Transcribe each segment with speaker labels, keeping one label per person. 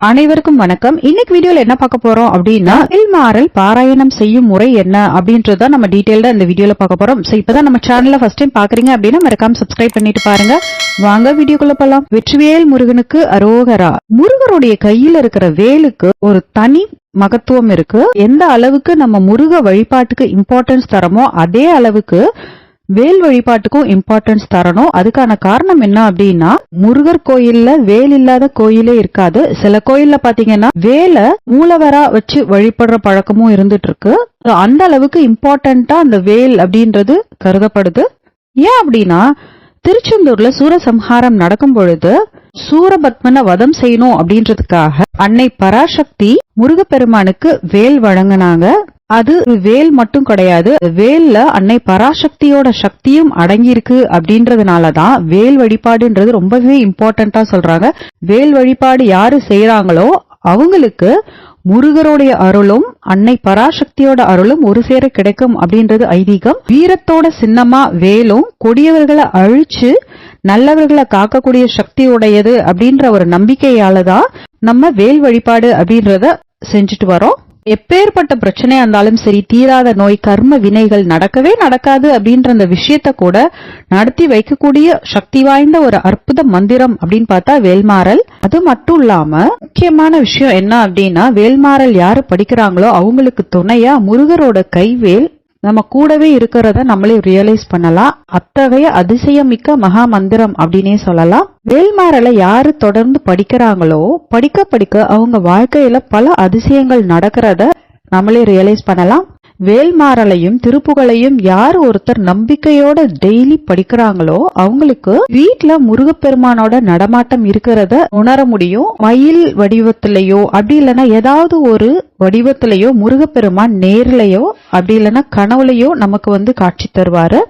Speaker 1: அனைவருக்கும் வணக்கம். இன்னைக்கு வீடியோல என்ன பார்க்க போறோம் அப்படின்னா இல்மாறல் பாராயணம் செய்யும் முறை என்ன அப்படின்றத நம்ம டீடைல்டா இந்த வீடியோல பார்க்க போறோம். சோ இப்பதான் நம்ம சேனல்ல ஃபர்ஸ்ட் டைம் பாக்குறீங்க அப்படின்னா மறக்காம சப்ஸ்கிரைப் பண்ணிட்டு பாருங்க. வாங்க வீடியோக்குள்ள போலாம். வெற்றிவேல் முருகனுக்கு அரோகரா. முருகருடைய கையில இருக்கிற வேலுக்கு ஒரு தனி மகத்துவம் இருக்கு. எந்த அளவுக்கு நம்ம முருக வழிபாட்டுக்கு இம்பார்ட்டன்ஸ் தரமோ அதே அளவுக்கு வேல் வழிபாட்டுக்கும் இம்பார்ட்டன்ஸ் தரணும். அதுக்கான காரணம் என்ன அப்படின்னா முருகர் கோயில்ல வேல் இல்லாத கோயிலே இருக்காது. சில கோயில்ல பாத்தீங்கன்னா வேலை மூலவரா வச்சு வழிபடுற பழக்கமும் இருந்துட்டு இருக்கு அந்த அளவுக்கு இம்பார்ட்டண்டா அந்த வேல் அப்படின்றது கருதப்படுது. ஏன் அப்படின்னா திருச்செந்தூர்ல சூரசம்ஹாரம் நடக்கும் பொழுது சூரபத்மனை வதம் செய்யணும் அப்படின்றதுக்காக அன்னை பராசக்தி முருகப்பெருமானுக்கு வேல் வழங்கினாங்க. அது வேல் மட்டும் கிடையாது வேல்ல அன்னை பராசக்தியோட சக்தியும் அடங்கியிருக்கு அப்படின்றதுனாலதான் வேல் வழிபாடுன்றது ரொம்பவே இம்பார்ட்டண்டா சொல்றாங்க. வேல் வழிபாடு யாரு செய்யறாங்களோ அவங்களுக்கு முருகருடைய அருளும் அன்னை பராசக்தியோட அருளும் ஒரு சேர கிடைக்கும் அப்படின்றது ஐதீகம். வீரத்தோட சின்னமா வேலும் கொடியவர்களை அழிச்சு நல்லவர்களை காக்கக்கூடிய சக்தி உடையது அப்படின்ற ஒரு நம்பிக்கையால தான் நம்ம வேல் வழிபாடு அப்படின்றத செஞ்சுட்டு வரோம். எப்பேற்பட்ட பிரச்சனையா இருந்தாலும் சரி தீராத நோய் கர்ம வினைகள் நடக்கவே நடக்காது அப்படின்ற அந்த விஷயத்த கூட நடத்தி வைக்கக்கூடிய சக்தி வாய்ந்த ஒரு அற்புத மந்திரம் அப்படின்னு பார்த்தா வேல்மாறல். அது மட்டும் இல்லாம முக்கியமான விஷயம் என்ன அப்படின்னா வேல்மாறல் யாரு படிக்கிறாங்களோ அவங்களுக்கு துணையா முருகரோட கைவேல் நம்ம கூடவே இருக்கிறத நம்மளே ரியலைஸ் பண்ணலாம். அத்தகைய அதிசயமிக்க மகா மந்திரம் அப்படின்னே சொல்லலாம். வேல்மாறலை யாரு தொடர்ந்து படிக்கிறாங்களோ படிக்க படிக்க அவங்க வாழ்க்கையில பல அதிசயங்கள் நடக்கிறத நம்மளே ரியலைஸ் பண்ணலாம். வேல்மாறலையும் திருப்புகளையும் யார் ஒருத்தர் நம்பிக்கையோட டெய்லி படிக்கிறாங்களோ அவங்களுக்கு வீட்டுல முருகப்பெருமானோட நடமாட்டம் இருக்கிறத உணர முடியும். மயில் வடிவத்திலேயோ அப்படி இல்லைன்னா ஏதாவது ஒரு வடிவத்திலேயோ முருகப்பெருமான் நேர்லையோ அப்படி இல்லைன்னா கனவுலையோ நமக்கு வந்து காட்சி தருவாரு.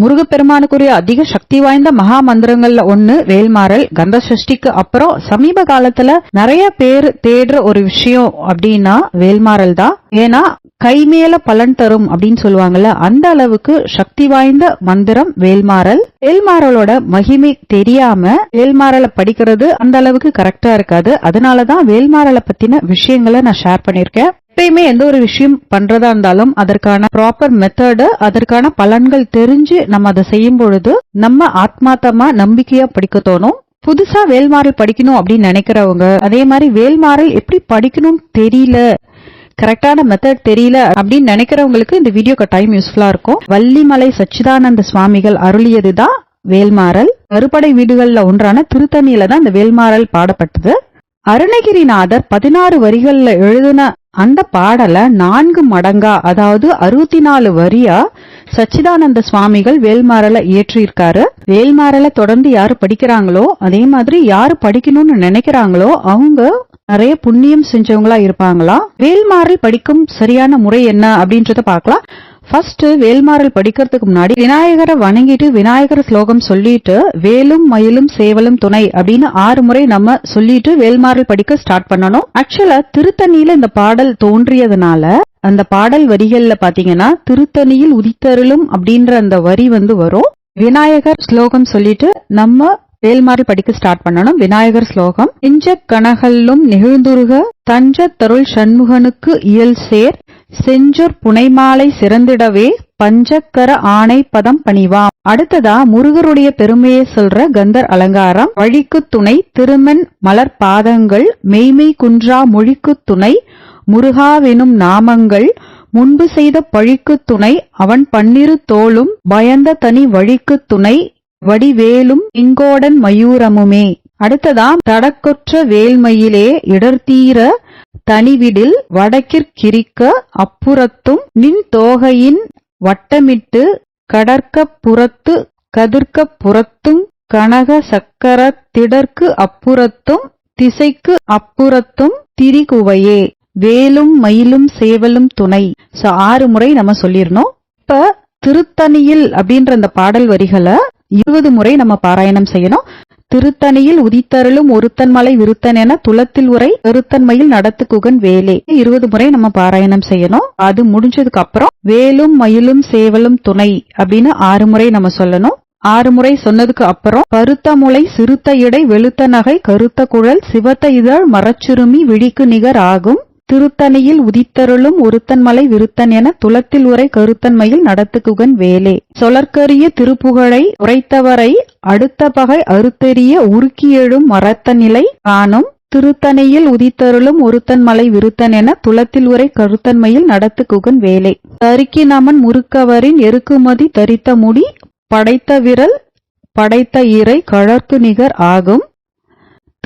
Speaker 1: முருகப்பெருமானுக்குரிய அதிக சக்தி வாய்ந்த மகா மந்திரங்கள்ல ஒண்ணு வேல்மாறல். கந்த சஷ்டிக்கு அப்புறம் சமீப காலத்துல நிறைய பேர் தேடுற ஒரு விஷயம் அப்படின்னா வேல்மாறல் தான். ஏன்னா கை மேல பலன் தரும் அப்படின்னு சொல்லுவாங்கல்ல அந்த அளவுக்கு சக்தி வாய்ந்த மந்திரம் வேல்மாறல். வேல்மாறலோட மகிமை தெரியாம வேல்மாறலை படிக்கிறது அந்த அளவுக்கு கரெக்டா இருக்காது. அதனாலதான் வேல்மாறலை பத்தின விஷயங்களை நான் ஷேர் பண்ணிருக்கேன் எப்பயுமே எந்த ஒரு விஷயம் பண்றதா இருந்தாலும் அதற்கான ப்ராப்பர் மெத்தடு அதற்கான பலன்கள் தெரிஞ்சு நம்ம அதை செய்யும் பொழுது நம்ம ஆத்மாத்தமா நம்பிக்கையா படிக்க தோணும். புதுசா வேல்மாறல் படிக்கணும் அப்படின்னு நினைக்கிறவங்க அதே மாதிரி வேல்மாறல் எப்படி படிக்கணும்னு தெரியல கரெக்டான மெத்தட் தெரியல அப்படின்னு நினைக்கிறவங்களுக்கு இந்த வீடியோ கட்டாயம் யூஸ்ஃபுல்லா இருக்கும். வள்ளிமலை சச்சிதானந்த சுவாமிகள் அருளியதுதான் வேல்மாறல். அறுபடை வீடுகள்ல ஒன்றான திருத்தணியில தான் இந்த வேல்மாறல் பாடப்பட்டது. அருணகிரிநாதர் பதினாறு வரிகள்ல எழுதின அந்த பாடலை நான்கு மடங்கா அதாவது அறுபத்தி நாலு வரியா சச்சிதானந்த சுவாமிகள் வேல்மாறல இயற்றியிருக்காரு. வேல்மாறல தொடர்ந்து யாரு படிக்கிறாங்களோ அதே மாதிரி யாரு படிக்கணும்னு நினைக்கிறாங்களோ அவங்க நிறைய புண்ணியம் செஞ்சவங்களா இருப்பாங்களா? வேல்மாறல் படிக்கும் சரியான முறை என்ன அப்படின்றத பார்க்கலாம். ஃபர்ஸ்ட் வேல்மாறல் படிக்கிறதுக்கு முன்னாடி விநாயகரை வணங்கிட்டு விநாயகர் ஸ்லோகம் சொல்லிட்டு வேலும் மயிலும் சேவலும் துணை அப்படின்னு ஆறு முறை நம்ம சொல்லிட்டு வேல்மாறல் படிக்க ஸ்டார்ட் பண்ணணும். ஆக்சுவலா திருத்தணியில இந்த பாடல் தோன்றியதுனால அந்த பாடல் வரிகள்ல பாத்தீங்கன்னா திருத்தணியில் உதித்தருளும் அப்படின்ற அந்த வரி வந்து வரும். விநாயகர் ஸ்லோகம் சொல்லிட்டு நம்ம வேல்மாறல் படிக்க ஸ்டார்ட் பண்ணணும். விநாயகர் ஸ்லோகம் இஞ்ச கனகல்லும் நெகிழ்ந்துருக தஞ்ச தருள் சண்முகனுக்கு இயல் சேர் செஞ்சொர் புனைமாலை சிறந்திடவே பஞ்சக்கர ஆணை பதம் பணிவாம் அடுத்ததா முருகருடைய பெருமையை சொல்ற கந்தர் அலங்காரம். வழிக்கு துணை திருமன் மலர் பாதங்கள் மெய்மை குன்றா மொழிக்கு துணை முருகாவெனும் நாமங்கள் முன்பு செய்த பழிக்கு துணை அவன் பன்னிரு தோளும் பயந்த தனி வழிக்கு துணை வடிவேலும் இங்கோடன் மயூரமுமே. அடுத்ததாம் தடக்கொற்ற வேல்மையிலே இடர்தீர தனிவிடில் வடக்கிற்கிரிக்க அப்புறத்தும் நின் தோகையின் வட்டமிட்டு கடற்க புறத்து புறத்தும் கனக சக்கர திடற்கு அப்புறத்தும் திசைக்கு அப்புறத்தும் திரிகுவையே. வேலும் மயிலும் சேவலும் துணை. சோ ஆறு முறை நம்ம சொல்லிருந்தோம் இப்ப திருத்தணியில் அப்படின்ற அந்த பாடல் வரிகளை இருபது முறை நம்ம பாராயணம் செய்யணும். திருத்தணியில் உதித்தருளும் ஒருத்தன் மலை விருத்தன் என துளத்தில் உரை பெருத்தன்மையில் நடத்துக்குகன் வேலே. இருபது முறை நம்ம பாராயணம் செய்யணும். அது முடிஞ்சதுக்கு அப்புறம் வேலும் மயிலும் சேவலும் துணை அப்படின்னு ஆறு முறை நம்ம சொல்லணும். ஆறு முறை சொன்னதுக்கு அப்புறம் கருத்த முளை சிறுத்த இடை வெளுத்த நகை கருத்த குழல் சிவத்த இதழ் மரச்சுருமி விழிக்கு நிகர் ஆகும். திருத்தணியில் உதித்தருளும் உருத்தன்மலை விருத்தன் என துளத்தில் உரை கருத்தன்மையில் நடத்துகுகன் வேலே. சொலற்கரிய திருப்புகழை உரைத்தவரை அடுத்த பகை அறுத்தெறிய உருக்கியெழும் மரத்த நிலை காணும். திருத்தணியில் உதித்தருளும் ஒருத்தன் மலை விருத்தன் என துளத்தில் உரை கருத்தன்மையில் நடத்துகுகன் வேலை. தருக்கி நமன் முறுக்கவரின் எருக்குமதி தரித்த முடி படைத்த விரல் படைத்த இறை கழற்கு நிகர் ஆகும்.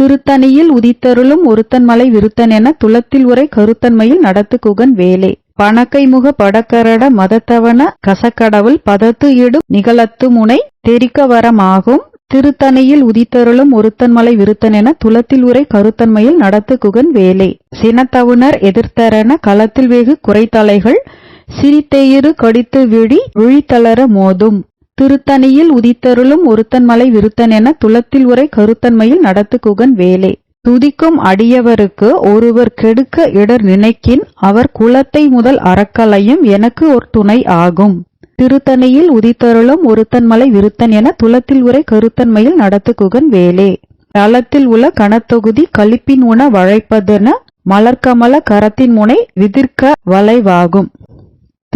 Speaker 1: திருத்தணியில் உதித்தருளும் ஒருத்தன் மலை விருத்தன் என துளத்தில் உரை கருத்தன்மையில் நடத்துகுகன் வேலே. பணக்கை முக படக்கரட மதத்தவன கசக்கடவுள் பதத்து இடும் நிகழத்து முனை தெரிக்க வரமாகும். திருத்தணியில் உதித்தருளும் ஒருத்தன் மலை விருத்தன் என துளத்தில் உரை கருத்தன்மையில் நடத்துகுகன் வேலை. சினத்தவுணர் எதிர்த்தரன களத்தில் வெகு குறைத்தலைகள் சிரித்தெயிறு கடித்து விழி விழித்தளர மோதும். திருத்தணியில் உதித்தருளும் ஒருத்தன் மலை விருத்தன் என துளத்தில் உரை கருத்தன்மையில் நடத்துகுகன் வேலே. துதிக்கும் அடியவருக்கு ஒருவர் கெடுக்க இடர் நினைக்கின் அவர் குலத்தை முதல் அறக்கலையும் எனக்கு ஒரு துணை ஆகும். திருத்தணியில் உதித்தருளும் ஒருத்தன் மலை விருத்தன் என துலத்தில் உரை கருத்தன்மையில் நடத்துகுகன் வேலே. தளத்தில் உள்ள கனத்தொகுதி கழிப்பின் உண வழைப்பதென மலர்க்கமல கரத்தின் முனை விதிர்க்க வளைவாகும்.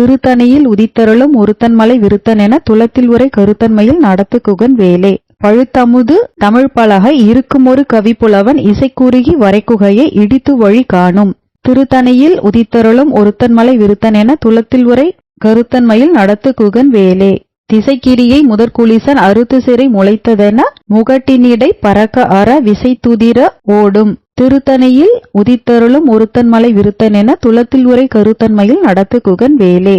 Speaker 1: திருத்தணியில் உதித்தருளும் ஒருத்தன்மலை விருத்தன் என துளத்தில் உரை கருத்தன்மையில் நடத்து குகன் வேலே. பழுத்தமுது தமிழ் பலகை இருக்குமொரு கவிப்புலவன் இசைக்குறுகி வரைக்குகையை இடித்து வழி காணும். திருத்தணியில் உதித்தருளும் ஒருத்தன்மலை விருத்தன் என துளத்தில் உரை கருத்தன்மையில் நடத்து குகன் வேலே. திசைக்கிரியை முதற்குளிசன் அறுத்து சிறை முளைத்ததென முகட்டினிடை பறக்க அற விசை துதிர ஓடும். திருத்தணியில் உதித்தருளும் ஒருத்தன் மலை விருத்தன் என துளத்தில் உரை கருத்தன்மையில் நடத்து குகன் வேலே.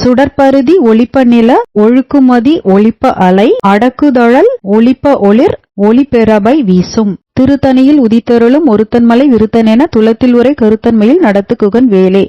Speaker 1: சுடற்பருதி ஒளிப்ப நில ஒழுக்குமதி ஒளிப்ப அலை அடக்குதழல் ஒளிப்ப ஒளிர் ஒளிப்பெறபை வீசும். திருத்தணியில் உதித்தருளும் ஒருத்தன்மலை விருத்தன் என துளத்தில் உரை கருத்தன்மையில் நடத்து குகன் வேலே.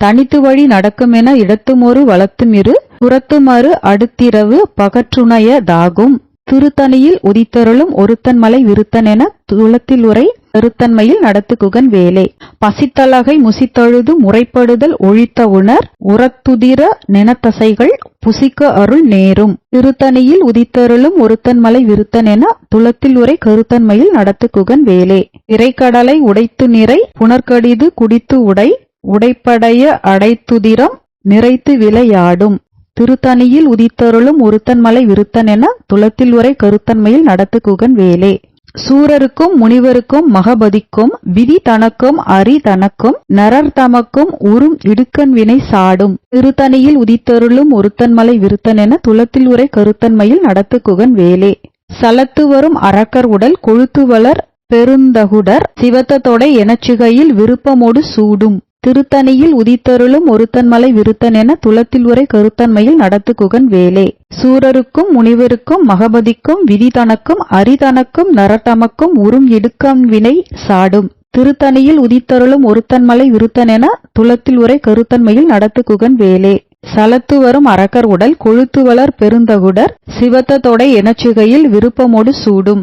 Speaker 1: தனித்து வழி நடக்குமென இடத்துமொரு வளத்துமிரு புறத்துமறு அடுத்திரவு பகற்றுணையதாகும் திருத்தணியில் உதித்தருளும் ஒருத்தன் மலை விருத்தன் என துளத்தில் உரை கருத்தன்மையில் நடத்துகுகன் வேலே. பசித்தலகை முசித்தழுது முறைப்படுதல் ஒழித்த உணர் உரத்துதிர நினத்தசைகள் புசிக்க அருள் நேரும். திருத்தணியில் உதித்தருளும் ஒருத்தன் மலை விருத்தன் என துளத்தில் உரை கருத்தன்மையில் நடத்துகுகன் வேலே. திரைக்கடலை உடைத்து நிறை புனர்கடிது குடித்து உடை உடைப்படைய அடைத்துதிரம் நிறைத்து விளையாடும். திருத்தணியில் உதித்தருளும் ஒருத்தன் மலை விருத்தன் என துளத்தில் உரை கருத்தன்மையில் நடத்துகுகன் வேலே. சூரருக்கும் முனிவருக்கும் மகபதிக்கும் விதி தனக்கும் அரி தனக்கும் நரர் தமக்கும் உறும் இடுக்கண் வினை சாடும். திருத்தணியில் உதித்தருளும் ஒருத்தன்மலை விருத்தன் என துளத்தில் உரை கருத்தன்மையில் நடத்துகுகன் வேலே. சலத்து வரும் அரக்கர் உடல் கொழுத்து வளர் பெருந்தகுடர் சிவத்த தொடை எனச்சிகையில் விருப்பமோடு சூடும். திருத்தணியில் உதித்தருளும் ஒருத்தன்மலை விருத்தன் என துளத்தில் உரை கருத்தன்மையில் நடத்துகுகன் வேலே. சூரருக்கும் முனிவருக்கும் மகபதிக்கும் விதி தனக்கும் அரிதனக்கும் நரட்டமக்கும் உறும் இடுக்கம் வினை சாடும். திருத்தணியில் உதித்தருளும் ஒருத்தன்மலை விருத்தன் என துளத்தில் உரை கருத்தன்மையில் நடத்துகுகன் வேலே. சலத்து வரும் அரக்கர் உடல் கொழுத்து வளர் பெருந்தகுடர் சிவத்த தொடை எனச்சிகையில் விருப்பமோடு சூடும்.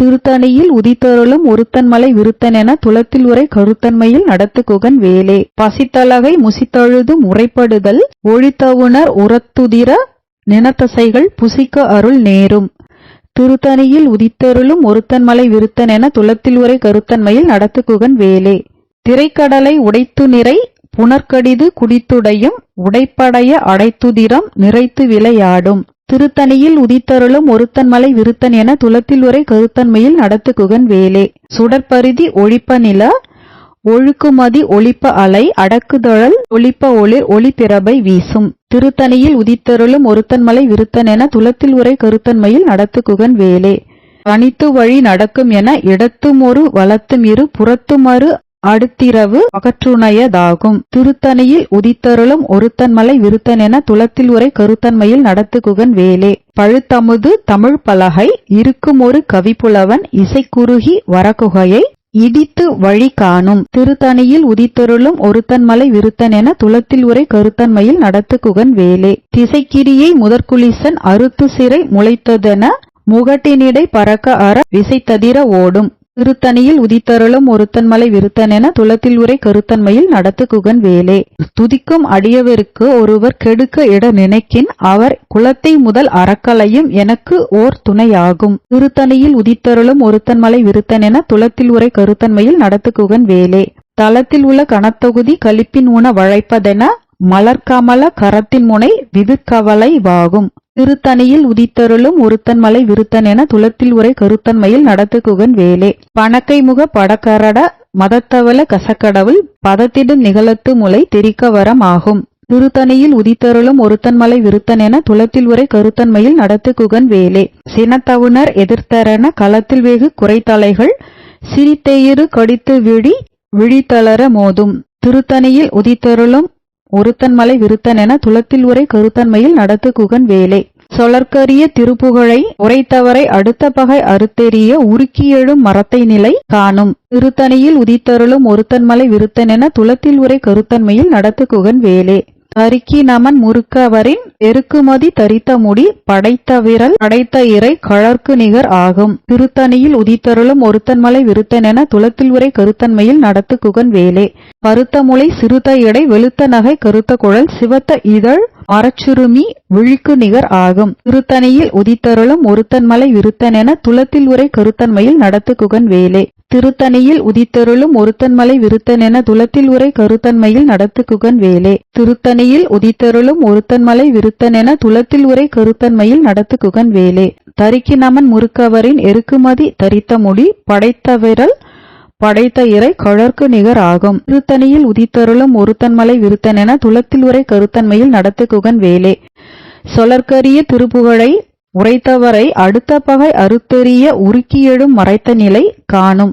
Speaker 1: திருத்தணியில் உதித்தருளும் ஒருத்தன் மலை விருத்தன் என துளத்தில் உரை கருத்தன்மையில் நடத்துகுகன் வேலே. பசித்தலகை முசித்தழுது முறைப்படுதல் ஒழித்தவுணர் உரத்துதிர நினத்தசைகள் புசிக்க அருள் நேரும். திருத்தணியில் உதித்தருளும் ஒருத்தன் மலை விருத்தன் என துளத்தில் உரை கருத்தன்மையில் நடத்துகுகன் வேலே. திரைக்கடலை உடைத்து நிறை புனர்கடிது குடித்துடையும் உடைப்படைய அடைத்துதிரம் நிறைத்து விளையாடும். திருத்தணியில் உதித்தருளும் ஒருத்தன் மலை விருத்தன் என துலத்தில் உரை கருத்தன்மையில் நடத்துகுகன் வேலே. சுடற்பரிதி ஒழிப்ப நில ஒழுக்குமதி ஒளிப்ப அலை அடக்குதழல் ஒளிப்ப ஒளிர் ஒளிபிறபை வீசும். திருத்தணியில் உதித்தருளும் ஒருத்தன் மலை விருத்தன் என துலத்தில் உரை கருத்தன்மையில் நடத்துகுகன் வேலே. பணித்து வழி நடக்கும் என இடத்தும் ஒரு வலத்தும் இரு புறத்துமறு அடுத்திரவு அகற்றுணையதாகும். திருத்தணியில் உதித்தருளும் ஒருத்தன்மலை விருத்தன் என துளத்தில் உரை கருத்தன்மையில் நடத்துகுகன் வேலே. பழுத்தமுது தமிழ் பலகை இருக்கும் ஒரு கவிப்புலவன் இசைக்குறுகி வரகுகையை இடித்து வழி காணும். திருத்தணியில் உதித்தருளும் ஒருத்தன்மலை விருத்தன் என துளத்தில் உரை கருத்தன்மையில் நடத்துகுகன் வேலே. திசைக்கிரியை முதற்குலிசன் அறுத்து சிறை முளைத்ததென முகட்டினிடை பறக்க அற விசைத்ததிர ஓடும். திருத்தணியில் உதித்தருளும் ஒருத்தன்மலை விருத்தனென துளத்தில் உரை கருத்தன்மையில் நடத்து குகன் வேலே. துதிக்கும் அடியவருக்கு ஒருவர் கெடுக்க இட நினைக்கின் அவர் குலத்தை முதல் அறக்கலையும் எனக்கு ஓர் துணையாகும். திருத்தணியில் உதித்தருளும் ஒருத்தன்மலை என துளத்தில் உரை கருத்தன்மையில் நடத்து குகன் வேலே. தளத்தில் உள்ள கனத்தொகுதி கழிப்பின் உண வழைப்பதென மலர்கமல கரத்தின் முனை விதுக்கவலை வாகும். திருத்தணியில் உதித்தருளும் ஒருத்தன்மலை விருத்தன் என துளத்தில் உரை கருத்தன்மையில் நடத்துகுகன் வேலே. பணக்கை முக படக்கரட மதத்தவல கசக்கடவுள் பதத்திடும் நிகழத்து முலை திரிக்கவரம் ஆகும். திருத்தணியில் உதித்தருளும் ஒருத்தன்மலை விருத்தன் என துளத்தில் உரை கருத்தன்மையில் நடத்துகுகன் வேலே. சினத்தவுணர் எதிர்த்தரன களத்தில் வெகு குறைத்தலைகள் சிரித்தெயிறு கடித்து விழி விழித்தளர மோதும். திருத்தணியில் உதித்தருளும் ஒருத்தன்மலை விருத்தன் என துளத்தில் உரை கருத்தன்மையில் நடத்து குகன் வேலே. சொலர்க்கரிய திருப்புகழை உரைத்தவரை அடுத்த பகை அறுத்தெறிய உருக்கியெழும் மரத்தை நிலை காணும். திருத்தணியில் உதித்தருளும் ஒருத்தன்மலை விருத்தன் என துளத்தில் உரை கருத்தன்மையில் நடத்து குகன் வேலே. தருக்கி முறுக்கவரின் எருக்குமதி தரித்த முடி படைத்த விரல் படைத்த இறை கழற்கு நிகர் ஆகும். திருத்தணியில் உதித்தருளும் ஒருத்தன்மலை விருத்தன் என துளத்தில் உரை கருத்தன்மையில் நடத்து குகன் வேலே. பருத்த முளை சிறுத்த இடை வெளுத்த நகை கருத்த குழல் சிவத்த இதழ் அறச்சுருமி விழிக்கு நிகர் ஆகும். திருத்தணியில் உதித்தருளும் ஒருத்தன்மலை விருத்தன் என துளத்தில் உரை கருத்தன்மையில் நடத்து குகன் வேலே. திருத்தணியில் உதித்தருளும் ஒருத்தன்மலை விருத்தன் என துளத்தில் உரை கருத்தன்மையில் நடத்து குகன் வேலே. திருத்தணியில் உதித்தருளும் ஒருத்தன்மலை விருத்தன் என துளத்தில் உரை கருத்தன்மையில் நடத்து குகன் வேலே. தரிக்கினமன் முறுக்கவரின் எருக்குமதி தரித்த முடி படைத்த விரல் படைத்த இறை கழற்கு நிகர் ஆகும். திருத்தணியில் உதித்தருளும் ஒருத்தன்மலை விருத்தன் என துளத்தில் உரை கருத்தன்மையில் நடத்து குகன் வேலே. சொலற்கரிய திருப்புகழை உரைத்தவரை அடுத்த பகை அறுத்தெறிய உருக்கியெழும் மறைத்த நிலை காணும்.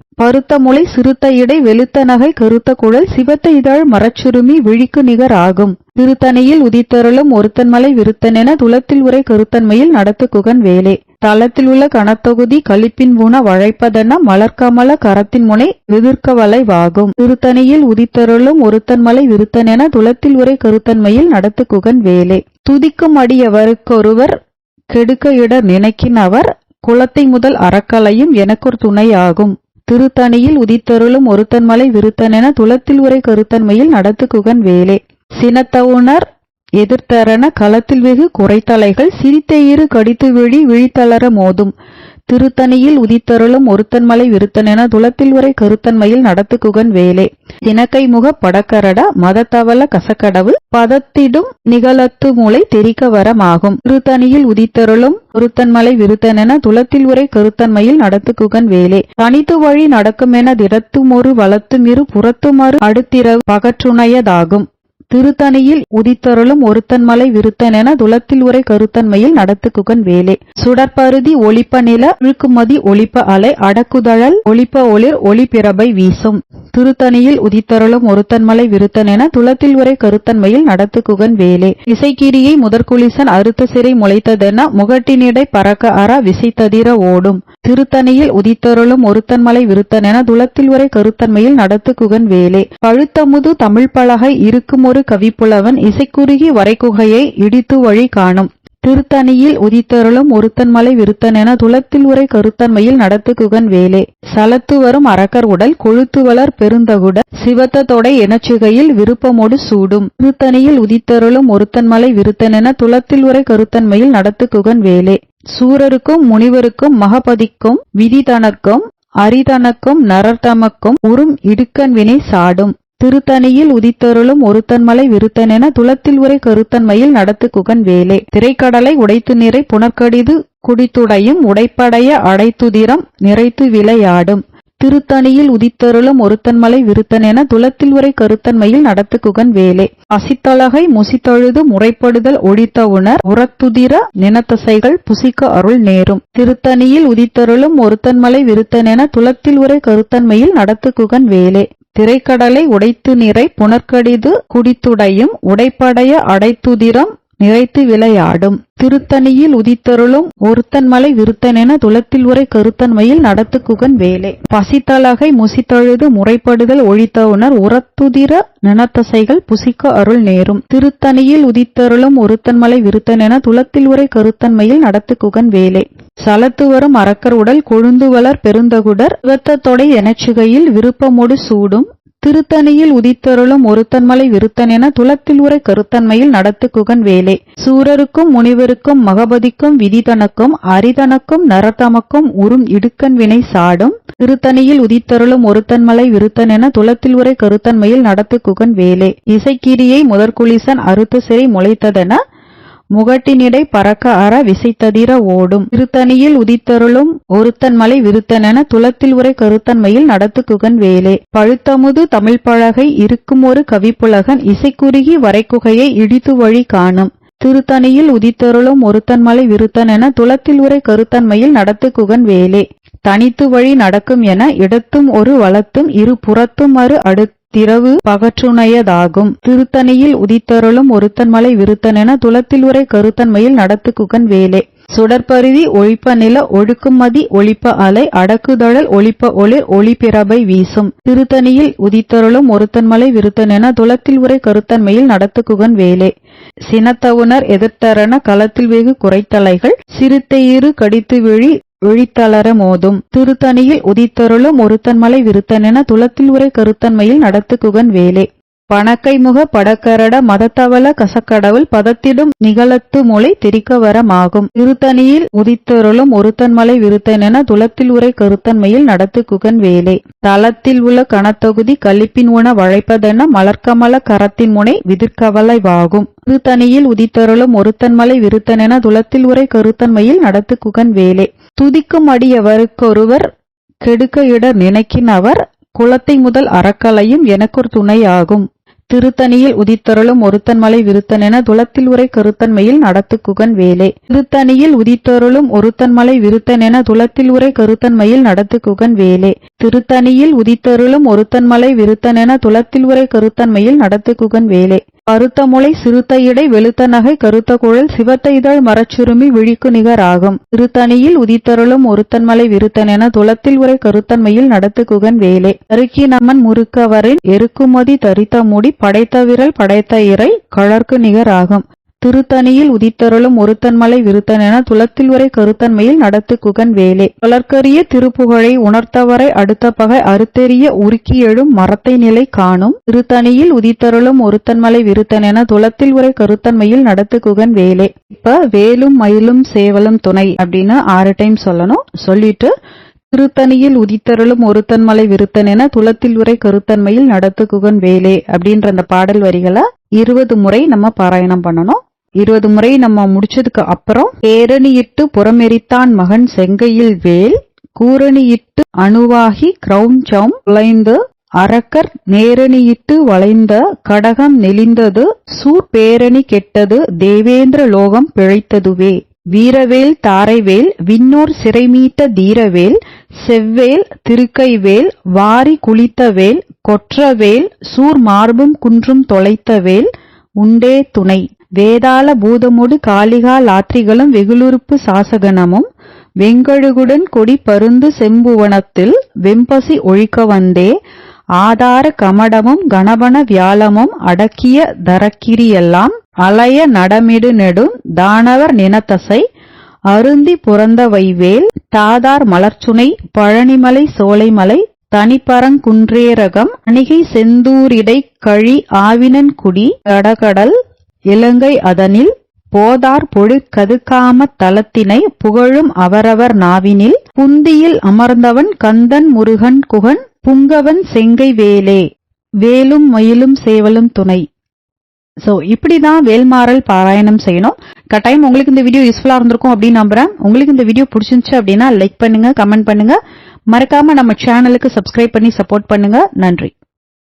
Speaker 1: பருத்த முளை சிறுத்த இடை வெளுத்த நகை கருத்த குழல் சிவத்த இதழ் மரச்சுருமி விழிக்கு நிகர் ஆகும். திருத்தணியில் உதித்தருளும் ஒருத்தன்மலை விருத்தனென துளத்தில் உரை கருத்தன்மையில் நடத்து குகன் வேலே. தளத்தில் உள்ள கனத்தொகுதி கழிப்பின் உண வழைப்பதென மலர்கமல கரத்தின் முனை விதிர்க்க வலை வாகும். திருத்தணியில் உதித்தருளும் ஒருத்தன்மலை விருத்தனென என துளத்தில் உரை கருத்தன்மையில் நடத்து குகன் வேலே. துதிக்கும் அடியவருக்கொருவர் கெடுக்க இட நினைக்கின் அவர் குளத்தை முதல் அறக்கலையும் எனக்கொரு துணையாகும். திருத்தணியில் உதித்தருளும் ஒருத்தன்மலை விருத்தனென துளத்தில் உரை கருத்தன்மையில் நடத்து குகன் வேலே. சினத்தவுணர் எதிர்த்தரன களத்தில் வெகு குறைத்தலைகள் சிரித்தெயிறு கடித்து விழி விழித்தளர மோதும். திருத்தணியில் உதித்தருளும் ஒருத்தன்மலை விருத்தனென துளத்தில் உரை கருத்தன்மையில் நடத்து குகன் வேலே. தினக்கை முக படக்கரட மதத்தவல கசக்கடவு பதத்திடும் நிகழத்து மூளை தெரிக்க வரமாகும். திருத்தணியில் உதித்தருளும் ஒருத்தன்மலை விருத்தனென துளத்தில் உரை கருத்தன்மையில் நடத்துகுகன் வேலே. தனித்து வழி நடக்குமென திடத்துமொரு வளத்துமிரு புறத்துமறு அடுத்திரவு பகற்றுணையதாகும். திருத்தணியில் உதித்தருளும் ஒருத்தன்மலை விருத்தன் என துளத்தில் உரை கருத்தன்மையில் நடத்து குகன் வேலே. சுடற்பருதி ஒளிப்ப நில இழுக்குமதி ஒளிப்ப அலை அடக்குதழல் ஒளிப்ப ஒளிர் ஒளிப்பிரபை வீசும். திருத்தணியில் உதித்தருளும் ஒருத்தன்மலை விருத்தன் என துளத்தில் உரை கருத்தன்மையில் நடத்து குகன் வேலே. இசைக்கிரியை முதற்குளிசன் அறுத்த சிறை முளைத்ததென முகட்டினிடை பறக்க அற விசைத்ததிர ஓடும். திருத்தணியில் உதித்தருளும் ஒருத்தன்மலை விருத்தன் என துளத்தில் உரை கருத்தன்மையில் நடத்துக்குகன் வேலே. பழுத்தமுது தமிழ் பலகை இருக்கும் கவிப்புலவன் இசைக்குறுகி வரைக்குகையை இடித்து வழி காணும். திருத்தணியில் உதித்தருளும் ஒருத்தன்மலை விருத்தன் என துளத்தில் உரை கருத்தன்மையில் நடத்து குகன் வேலே. சலத்து வரும் அரக்கர் உடல் கொழுத்து வளர் பெருந்தகுட சிவத்த தொடை எனச்சுகையில் விருப்பமோடு சூடும். திருத்தணியில் உதித்தருளும் ஒருத்தன்மலை விருத்தன் என துளத்தில் உரை கருத்தன்மையில் நடத்து குகன் வேலே. சூரருக்கும் முனிவருக்கும் மகபதிக்கும் விதிதனக்கும் அரிதனக்கும் நரர்தமக்கும் உறும் இடுக்கன் வினை சாடும். திருத்தணியில் உதித்தருளும் ஒருத்தன்மலை விருத்தனென துளத்தில் உரை கருத்தன்மையில் நடத்து குகன் வேலே. திரைக்கடலை உடைத்து நிறை புனர்கடிது குடித்துடையும் உடைப்படைய அடைத்துதிரம் நிறைத்து விளையாடும். திருத்தணியில் உதித்தருளும் ஒருத்தன்மலை விருத்தன் என துளத்தில் உரை கருத்தன்மையில் நடத்து குகன் வேலே. அசித்தலகை முசித்தழுது முறைப்படுதல் ஒழித்த உணர் உரத்துதிர நினத்தசைகள் புசிக்க அருள் நேரும். திருத்தணியில் உதித்தருளும் ஒருத்தன்மலை விருத்தன் என துளத்தில் உரை கருத்தன்மையில் நடத்து குகன் வேலே. திரைக்கடலை உடைத்து நிறை புனர்கடிது குடித்துடையும் உடைப்படைய அடைத்துதிரம் நிறைத்து விளையாடும். திருத்தணியில் உதித்தருளும். ஒருத்தன்மலை விருத்தனென துளத்தில் உரை கருத்தன்மையில் நடத்துக்குகன் வேலை. பசித்தலகை முசித்தழுது முறைப்படுதல் ஒழித்தவுணர் உரத்துதிர நினத்தசைகள் புசிக்க அருள் நேரும். திருத்தணியில் உதித்தருளும் ஒருத்தன்மலை விருத்தனென துளத்தில் உரை கருத்தன்மையில் நடத்துக்குகன் வேலை. சலத்து வரும் அரக்கர் உடல் கொழுந்து வளர் பெருந்தகுடர். விவத்தத்தொடை எனச்சுகையில் விருப்பமொடு சூடும். திருத்தணியில் உதித்தருளும் ஒருத்தன்மலை விருத்தன் என துலத்தில் உரை கருத்தன்மையில் நடத்து குகன் வேலை. சூரருக்கும் முனிவருக்கும் மகபதிக்கும் விதிதனக்கும் அரிதனக்கும் நரதமக்கும் உறும் இடுக்கன் வினை சாடும். திருத்தணியில் உதித்தருளும் ஒருத்தன்மலை விருத்தன் என துலத்தில் உரை கருத்தன்மையில் நடத்து குகன் வேலை. இசைக்கிரியை முதற்குளிசன் அறுத்து சிறை முளைத்ததென முகட்டினிடை பறக்க அற விசைத்ததிர ஓடும். திருத்தணியில் உதித்தருளும் ஒருத்தன்மலை விருத்தனென துளத்தில் உரை கருத்தன்மையில் நடத்து குகன் வேலே. பழுத்தமுது தமிழ் பழகை இருக்கும் ஒரு கவிப்புலகன் இசைக்குறுகி வரைக்குகையை இடித்து வழி காணும். திருத்தணியில் உதித்தருளும் ஒருத்தன்மலை விருத்தனென துளத்தில் உரை கருத்தன்மையில் நடத்து குகன் வேலே. தனித்து வழி நடக்கும் என இடத்தும் ஒரு வளத்தும் இரு புறத்தும் மறு அடுத்திரவு பகற்றுணையதாகும். திருத்தணியில் உதித்தருளும் ஒருத்தன்மலை விருத்தனென துளத்தில் உரை கருத்தன்மையில் நடத்து குகன் வேலே. சுடற்பருதி ஒழிப்ப நில ஒழுக்குமதி ஒழிப்ப அலை அடக்குதழல் ஒழிப்ப ஒளிர் ஒளிப்பிரபை வீசும். திருத்தணியில் உதித்தருளும் ஒருத்தன்மலை விருத்தனென துளத்தில் உரை கருத்தன்மையில் நடத்து குகன் வேலே. சினத்தவுணர் எதிர்த்தரன களத்தில் வெகு குறைத்தலைகள். சிறுத்தையிரு கடித்து விழி விழித்தளர மோதும். திருத்தணியில் உதித்தருளும் ஒருத்தன்மலை விருத்தனென துளத்தில் உரை கருத்தன்மையில் நடத்து குகன் வேலே. பணக்கைமுக படக்கரட மதத்தவள கசக்கடவுள் பதத்திடும் நிகழத்து மொழி திரிக்கவரமாகும் திருத்தணியில் உதித்தருளும் ஒருத்தன்மலை விருத்தனென துளத்தில் உரை கருத்தன்மையில் நடத்து குகன் வேலே. தளத்தில் உள்ள கணத்தொகுதி கழிப்பின் உண வழைப்பதென மலர்க்கமல கரத்தின் முனை விதிர்கவலைவாகும் திருத்தணியில் உதித்தருளும் ஒருத்தன்மலை விருத்தனென துளத்தில் உரை கருத்தன்மையில் நடத்து குகன் வேலே. துதிக்கும் அடியவருக்கொருவர் கெடுக்க இட நினைக்கின் அவர் குளத்தை முதல் அறக்கலையும் எனக்கொரு துணையாகும். திருத்தணியில் உதித்தருளும் ஒருத்தன்மலை விருத்தனென துளத்தில் உரை கருத்தன்மையில் நடத்து குகன் வேலே. திருத்தணியில் உதித்தருளும் ஒருத்தன்மலை விருத்தனென துளத்தில் உரை கருத்தன்மையில் நடத்து குகன் வேலே. திருத்தணியில் உதித்தருளும் ஒருத்தன்மலை விருத்தனென துளத்தில் உரை கருத்தன்மையில் நடத்து குகன் வேலே. கருத்த முளை சிறுத்த இடை வெளுத்த நகை கருத்த குழல் சிவத்த இதழ் மரச்சுருமி விழிக்கு நிகராகும். திருத்தணியில் உதித்தருளும் ஒருத்தன்மலை என துளத்தில் உரை கருத்தன்மையில் நடத்து குகன் வேலை. அருக்கி நமன் முறுக்கவரின் எருக்குமதி தரித்த முடி படைத்த விரல் படைத்த இறை கழற்கு நிகராகும். திருத்தணியில் உதித்தருளும் ஒருத்தன்மலை என துளத்தில் உரை கருத்தன்மையில் நடத்து குகன் வேலே. வளர்க்கரிய திருப்புகழை உணர்த்தவரை அடுத்த பகை அறுத்தெறிய உருக்கி எழும் மரத்தை நிலை காணும். திருத்தணியில் உதித்தருளும் ஒருத்தன்மலை என துளத்தில் உரை கருத்தன்மையில் நடத்து குகன் வேலை. இப்ப வேலும் மயிலும் சேவலும் துணை அப்படின்னு ஆறு டைம் சொல்லணும். சொல்லிட்டு திருத்தணியில் உதித்தருளும் ஒருத்தன்மலை என துளத்தில் உரை கருத்தன்மையில் நடத்து குகன் வேலே அப்படின்ற அந்த பாடல் வரிகளை இருபது முறை நம்ம பாராயணம் பண்ணணும். இருபது முறை நம்ம முடிச்சதுக்கு அப்புறம் பேரணியிட்டு புறமெரித்தான் மகன் செங்கையில் வேல் கூரணியிட்டு அணுவாகி கிரௌஞ்சம் குலைந்து அரக்கர் நேரணியிட்டு வளைந்த கடகம் நெளிந்தது சூர்பேரணி கெட்டது தேவேந்திர லோகம் பிழைத்ததுவே. வீரவேல் தாரைவேல் விண்ணோர் சிறைமீட்ட தீரவேல் செவ்வேல் திருக்கைவேல் வாரி குளித்தவேல் கொற்றவேல் சூர் மார்பும் குன்றும் தொலைத்தவேல் உண்டே துணை. வேதாள பூதமுடு காளிகா லாத்திரிகளும் வெகுளுருப்பு சாசகனமும் வெங்கழுகுடன் கொடி பருந்து செம்புவனத்தில் வெம்பசி ஒழிக்க வந்தே. ஆதார கமடமும் கணபன வியாழமும் அடக்கிய தரக்கிரியெல்லாம் அலைய நடமிடு நெடும் தானவர் நினத்தசை. அருந்தி புறந்த வைவேல் தாதார் மலர்ச்சுனை பழனிமலை சோலைமலை தனிப்பரங்குன்றேரகம் அணிகை செந்தூரிடை கழி ஆவினன்குடி கடகடல் இலங்கை அதனில் போதார் பொழு தலத்தினை புகழும் அவரவர் நாவினில் புந்தியில் அமர்ந்தவன் கந்தன் முருகன் குகன் புங்கவன் செங்கை வேலே. வேலும் மயிலும் சேவலும் துணை. சோ இப்படிதான் வேல்மாறல் பாராயணம் செய்யணும். கட்டாயம் உங்களுக்கு இந்த வீடியோ யூஸ்ஃபுல்லா இருந்திருக்கும் அப்படின்னு நம்புறேன். உங்களுக்கு இந்த வீடியோ பிடிச்சிருந்துச்சு அப்படின்னா லைக் பண்ணுங்க கமெண்ட் பண்ணுங்க. மறக்காம நம்ம சேனலுக்கு சப்ஸ்கிரைப் பண்ணி சப்போர்ட் பண்ணுங்க. நன்றி.